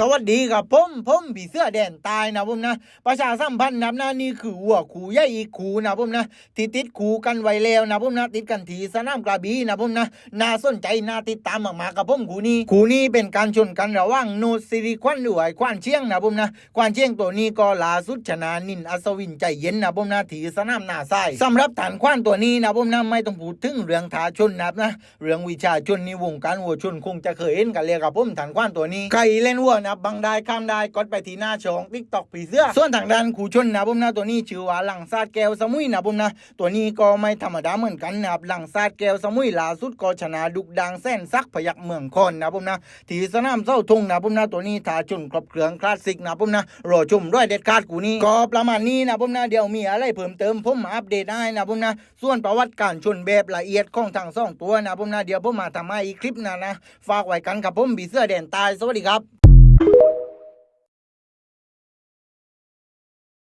สวัสดีครับผมผมผีเสื้อแดนตายนะผมนะ ประชาสัมพันธ์นะนะนี่คือวัวขู่ใหญ่อีกขู่นะผมนะที่ติดขู่กันไว้แล้วนะผมนะติดกันทีสนามกระบี่นะผมนะน่าสนใจน่าติดตามมากๆกับผมขู่นี้ขู่นี้เป็นการชนกันระหว่างโนซิริควันด้วยควานเชียงนะผมนะควานเชียงตัวนี้ก็ล่าสุดชนะนินอัศวินใจเย็นนะผมนะทีสนามหน้าทรายสำหรับฐานควานตัวนี้นะผมนะไม่ต้องพูดถึงเรื่องทาชนนับนะเรื่องวิชาชนในวงการวัวชนคงจะเคยเห็นกันเลยครับผมฐานควานตัวนี้ใครเล่นวัวนะบังได้ข้ามได้กดไปที่หน้าช่องติ๊กตอกผีเสื้อ ส่วนทางด้านขู่ชนนะผมนะตัวนี้ชื่อว่าหลังซาดแก้วสมุยนะผมนะตัวนี้ก็ไม่ธรรมดาเหมือนกันนะครับหลังซาดแก้วสมุยล่าสุดก็ชนะดุกดังแส้นซักพยักเมืองคอนนะผมนะที่สนามเส้าทงนะผมนะตัวนี้ถ้าชนครบเครื่องคลาสสิกนะผมนะรอชมด้วยเด็ดขาดกูนี้ก็ประมาณนี้นะผมนะเดี๋ยวมีอะไรเพิ่มเติมผมมาอัปเดตให้นะผมนะส่วนประวัติการชนแบบละเอียดของทั้งสองตัวนะผมนะเดี๋ยวผมมาทำให้อีกคลิปนะนะฝากไว้กันกับผมบีเสื้อแดนตายสวัสดีครับ